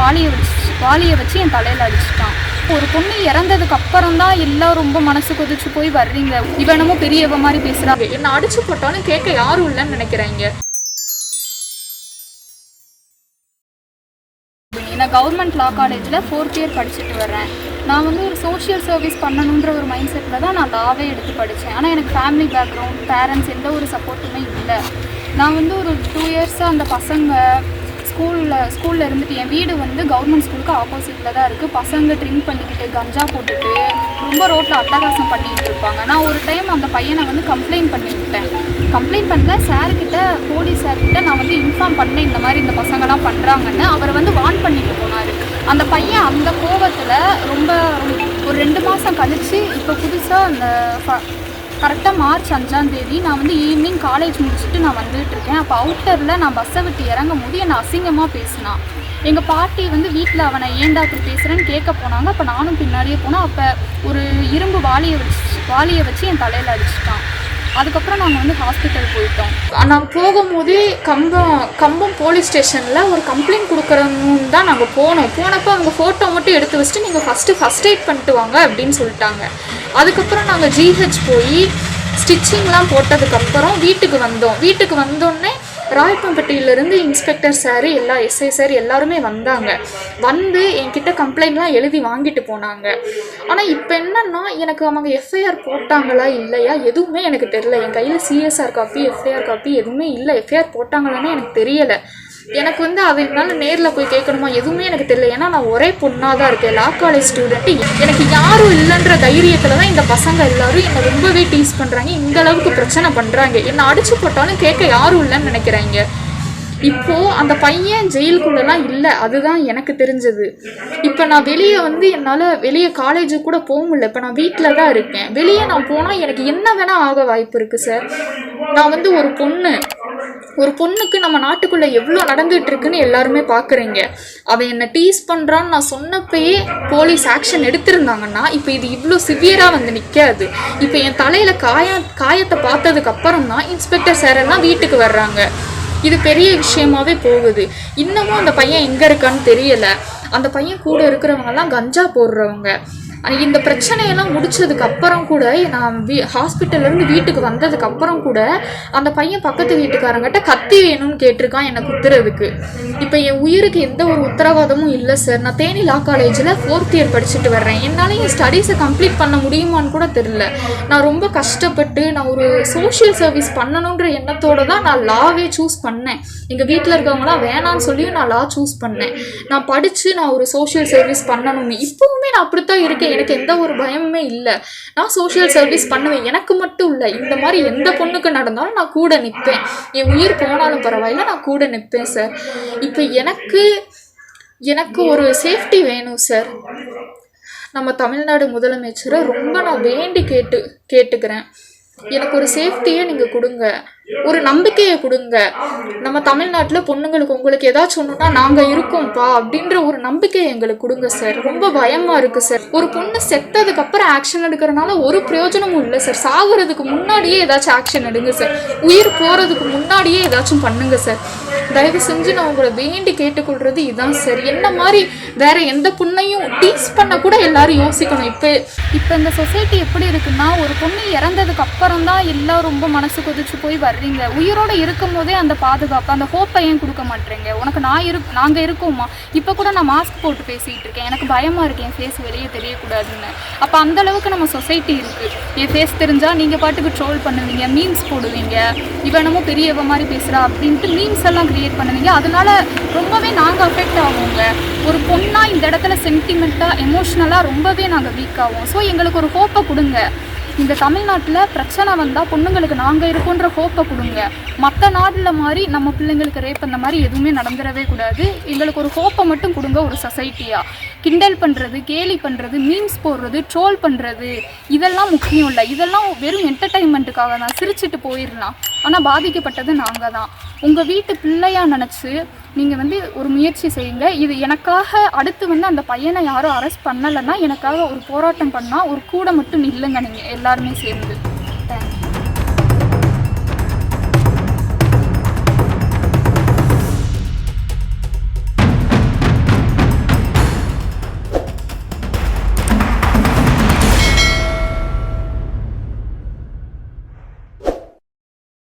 வாலியை வச்சு வாலியை வச்சு என் தலையில் அடிச்சிட்டான். ஒரு பொண்ணு இறந்ததுக்கு அப்புறம் தான் எல்லாம் ரொம்ப மனசு கொதிச்சு போய் வர்றீங்க. இவனமோ பெரியவ மாதிரி பேசுறாங்க. என்ன அடிச்சு போட்டாலும் கேட்க யாரும் இல்லைன்னு நினைக்கிறாங்க? நான் கவர்மெண்ட் லா காலேஜில் ஃபோர்த் இயர் படிச்சுட்டு வர்றேன். நான் வந்து ஒரு சோஷியல் சர்வீஸ் பண்ணணுன்ற ஒரு மைண்ட் செட்டில் தான் நான் லாவே எடுத்து படித்தேன் ஆனால் எனக்கு ஃபேமிலி பேக்ரவுண்ட் பேரண்ட்ஸ் எந்த ஒரு சப்போர்ட்டுமே இல்லை. நான் வந்து ஒரு டூ இயர்ஸாக அந்த பசங்க ஸ்கூலில் இருந்துட்டு என் வீடு வந்து கவர்மெண்ட் ஸ்கூலுக்கு ஆப்போசிட்டில் தான் இருக்குது பசங்க ட்ரிங்க் பண்ணிக்கிட்டு கஞ்சா போட்டுட்டு ரொம்ப ரோட்டில் அட்டகாசம் பண்ணிக்கிட்டு இருப்பாங்க. நான் ஒரு டைம் அந்த பையனை வந்து கம்ப்ளைண்ட் பண்ணிவிட்டேன் கம்ப்ளைண்ட் பண்ணல சார்கிட்ட போலீஸ் சார்கிட்ட நான் வந்து இன்ஃபார்ம் பண்ணேன் இந்த மாதிரி இந்த பசங்கலாம் பண்ணுறாங்கன்னு அவர் வந்து வார்ன் பண்ணிட்டு போனார். அந்த பையன் அந்த கோபத்தில் ரொம்ப ஒரு ரெண்டு மாதம் கழித்து இப்போ புதுசாக அந்த கரெக்டாக மார்ச் அஞ்சாந்தேதி நான் வந்து ஈவினிங் காலேஜ் முடிச்சுட்டு நான் வந்துகிட்ருக்கேன் இருக்கேன். அப்போ அவுட்டரில் நான் பஸ்ஸை விட்டு இறங்கும் போது என்னை அசிங்கமாக பேசினான் எங்கள் பாட்டி வந்து வீட்டில் அவனை ஏண்டா அப்படி பேசுகிறேன்னு கேட்க போனாங்க. அப்போ நானும் பின்னாடியே போனேன் அப்போ ஒரு இரும்பு வாளியை வச்சு வாளியை வச்சு என் தலையில் அடிச்சிட்டான். அதுக்கப்புறம் நாங்கள் வந்து ஹாஸ்பிட்டல் போயிட்டோம். நாங்கள் போகும்போதே கம்பம் கம்பம் போலீஸ் ஸ்டேஷனில் ஒரு கம்ப்ளைண்ட் கொடுக்குறோன்னு தான் நாங்கள் போனோம். போனப்போ அவங்க ஃபோட்டோ மட்டும் எடுத்து வச்சுட்டு நீங்கள் ஃபஸ்ட்டு ஃபஸ்ட் எய்ட் பண்ணிட்டு வாங்க அப்படின்னு சொல்லிட்டாங்க. அதுக்கப்புறம் நாங்கள் ஜிஹெச் போய் ஸ்டிச்சிங்லாம் போட்டதுக்கப்புறம் வீட்டுக்கு வந்தோம். வீட்டுக்கு வந்தோடனே ராயப்பம்பட்டியிலேருந்து இன்ஸ்பெக்டர் சார் எல்லா எஸ்ஐ சார் எல்லாருமே வந்தாங்க. வந்து என்கிட்ட கம்ப்ளைண்ட்லாம் எழுதி வாங்கிட்டு போனாங்க. ஆனால் இப்போ என்னன்னா எனக்கு அவங்க எஃப்ஐஆர் போட்டாங்களா இல்லையா எதுவுமே எனக்கு தெரியல. என் கையில் சிஎஸ்ஆர் காப்பி எஃப்ஐஆர் காப்பி எதுவுமே இல்லை. எஃப்ஐஆர் போட்டாங்களான்னு எனக்கு தெரியலை. எனக்கு வந்து அவங்களால நேரில் போய் கேட்கணுமா? எதுவுமே எனக்கு தெரியல. ஏன்னா நான் ஒரே பொண்ணாக தான் இருக்கேன். லா காலேஜ் ஸ்டூடெண்ட்டு எனக்கு யாரும் இல்லைன்ற தைரியத்தில் தான் இந்த பசங்க எல்லாரும் என்னை ரொம்பவே டீஸ் பண்ணுறாங்க இந்த அளவுக்கு பிரச்சனை பண்ணுறாங்க என்னை அடிச்சு போட்டாலும் கேட்க யாரும் இல்லைன்னு நினைக்கிறாங்க. இப்போ அந்த பையன் ஜெயிலுக்குள்ளலாம் இல்லை. அதுதான் எனக்கு தெரிஞ்சது. இப்போ நான் வெளியே வந்து என்னால் வெளியே காலேஜுக்கு கூட போக முடியல. இப்போ நான் வீட்டில் தான் இருக்கேன். வெளியே நான் போனால் எனக்கு என்ன வேணால் ஆக வாய்ப்பு இருக்குது சார் நான் வந்து ஒரு பொண்ணு. ஒரு பொண்ணுக்கு நம்ம நாட்டுக்குள்ள எவ்வளோ நடந்துட்டு இருக்குன்னு எல்லாருமே பார்க்குறீங்க அவன் என்னை டீஸ் பண்ணுறான்னு நான் சொன்னப்பயே போலீஸ் ஆக்ஷன் எடுத்திருந்தாங்கன்னா இப்போ இது இவ்வளோ சிவியராக வந்து நிற்காது இப்போ என் தலையில் காய காயத்தை பார்த்ததுக்கு அப்புறம் தான் இன்ஸ்பெக்டர் சார் எல்லாம் வீட்டுக்கு வர்றாங்க. இது பெரிய விஷயமாவே போகுது. இன்னமும் அந்த பையன் எங்கே இருக்கான்னு தெரியலை. அந்த பையன் கூட இருக்கிறவங்கெல்லாம் கஞ்சா போடுறவங்க. இந்த பிரச்சனையெல்லாம் முடிச்சதுக்கு அப்புறம் கூட நான் வீ ஹாஸ்பிட்டல்லேருந்து வீட்டுக்கு வந்ததுக்கு அப்புறம் கூட அந்த பையன் பக்கத்து வீட்டுக்காரங்கிட்ட கத்தி வேணும்னு கேட்டிருக்கான் என்னை குத்துறதுக்கு இப்போ என் உயிருக்கு எந்த ஒரு உத்தரவாதமும் இல்லை சார் நான் தேனி லா காலேஜில் ஃபோர்த் இயர் படிச்சுட்டு வர்றேன். என்னால் என் ஸ்டடீஸை கம்ப்ளீட் பண்ண முடியுமான்னு கூட தெரில நான் ரொம்ப கஷ்டப்பட்டு நான் ஒரு சோஷியல் சர்வீஸ் பண்ணணுன்ற எண்ணத்தோட தான் நான் லாவே சூஸ் பண்ணேன். எங்கள் வீட்டில் இருக்கவங்களாம் வேணான்னு சொல்லியும் நான் லா சூஸ் பண்ணேன். நான் படித்து நான் ஒரு சோஷியல் சர்வீஸ் பண்ணணும்னு. இப்போவுமே நான் அப்படித்தான் இருக்கேன். எனக்கு எந்த ஒரு பயமுமே இல்லை. நான் சோஷியல் சர்வீஸ் பண்ணுவேன். எனக்கு மட்டும் இல்லை. இந்த மாதிரி எந்த பொண்ணுக்கு நடந்தாலும் நான் கூட நிற்பேன் என் உயிர் போனாலும் பரவாயில்ல நான் கூட நிற்பேன் சார் இப்போ எனக்கு எனக்கு ஒரு சேஃப்டி வேணும் சார் நம்ம தமிழ்நாடு முதலமைச்சரை ரொம்ப நான் வேண்டி கேட்டு கேட்டுக்கிறேன். எனக்கு ஒரு சேஃப்டியை நீங்கள் கொடுங்க. ஒரு நம்பிக்கையை கொடுங்க. நம்ம தமிழ்நாட்டில் பொண்ணுங்களுக்கு உங்களுக்கு ஏதாச்சும் ஒன்றுனா நாங்கள் இருக்கோம்ப்பா அப்படின்ற ஒரு நம்பிக்கையை எங்களுக்கு கொடுங்க சார் ரொம்ப பயமாக இருக்குது சார் ஒரு பொண்ணு செத்ததுக்கப்புறம் ஆக்ஷன் எடுக்கிறனால ஒரு பிரயோஜனமும் இல்லை சார் சாகுறதுக்கு முன்னாடியே ஏதாச்சும் ஆக்ஷன் எடுங்க சார் உயிர் போகிறதுக்கு முன்னாடியே ஏதாச்சும் பண்ணுங்க சார் தயவு செஞ்சு நான் உங்களை வேண்டி கேட்டுக்கொள்றது இதுதான் சரி. என்ன மாதிரி வேற எந்த பொண்ணையும் டீஸ் பண்ண கூட எல்லாரும் யோசிக்கணும். இப்போ இப்போ இந்த சொசைட்டி எப்படி இருக்குன்னா ஒரு பொண்ணு இறந்ததுக்கு அப்புறம் தான் எல்லாம் ரொம்ப மனசு கொதிச்சு போய் வர்றீங்க. உயிரோட இருக்கும் போதே அந்த பாதுகாப்பு அந்த ஹோப்பை ஏன் கொடுக்க மாட்டேங்க உனக்கு நான் இரு நாங்கள் இருக்கோமா இப்போ கூட நான் மாஸ்க் போட்டு பேசிகிட்டு இருக்கேன். எனக்கு பயமாக இருக்கு. என் ஃபேஸ் வெளியே தெரியக்கூடாதுன்னு. அப்போ அந்த அளவுக்கு நம்ம சொசைட்டி இருக்குது என் ஃபேஸ் தெரிஞ்சால் நீங்கள் பாட்டுக்கு ட்ரோல் பண்ணுவீங்க மீம்ஸ் போடுவீங்க. இவனமோ பெரியவ மாதிரி பேசுகிறா அப்படின்ட்டு மீம்ஸ் எல்லாம் க்ரியேட் பண்ணுவீங்க. அதனால ரொம்பவே நாங்கள் அஃபெக்ட் ஆகுவோங்க ஒரு பொண்ணாக இந்த இடத்துல சென்டிமெண்ட்டாக எமோஷ்னலாக ரொம்பவே நாங்கள் வீக் ஆகும் ஸோ எங்களுக்கு ஒரு ஹோப்பை கொடுங்க. இந்த தமிழ்நாட்டில் பிரச்சனை வந்தால் பொண்ணுங்களுக்கு நாங்கள் இருக்கோன்ற ஹோப்பை கொடுங்க. மற்ற நாட்டில் மாதிரி நம்ம பிள்ளைங்களுக்கு ரேப் அந்த மாதிரி எதுவுமே நடந்துடவே கூடாது. எங்களுக்கு ஒரு ஹோப்பை மட்டும் கொடுங்க ஒரு சொசைட்டியாக கிண்டல் பண்ணுறது கேலி பண்ணுறது மீம்ஸ் போடுறது ட்ரோல் பண்ணுறது இதெல்லாம் முக்கியம் இல்லை. இதெல்லாம் வெறும் என்டர்டைன்மெண்ட்டுக்காக தான். சிரிச்சிட்டு போயிடலாம் ஆனால் பாதிக்கப்பட்டது நாங்கள் தான். உங்கள் வீட்டு பிள்ளையாக நினச்சி நீங்கள் வந்து ஒரு முயற்சி செய்யுங்க. இது எனக்காக அடுத்து வந்து அந்த பையனை யாரும் அரெஸ்ட் பண்ணலைன்னா எனக்காக ஒரு போராட்டம் பண்ணால் ஒரு கூட மட்டும் இல்லைங்க நீங்கள் எல்லாருமே சேர்ந்து.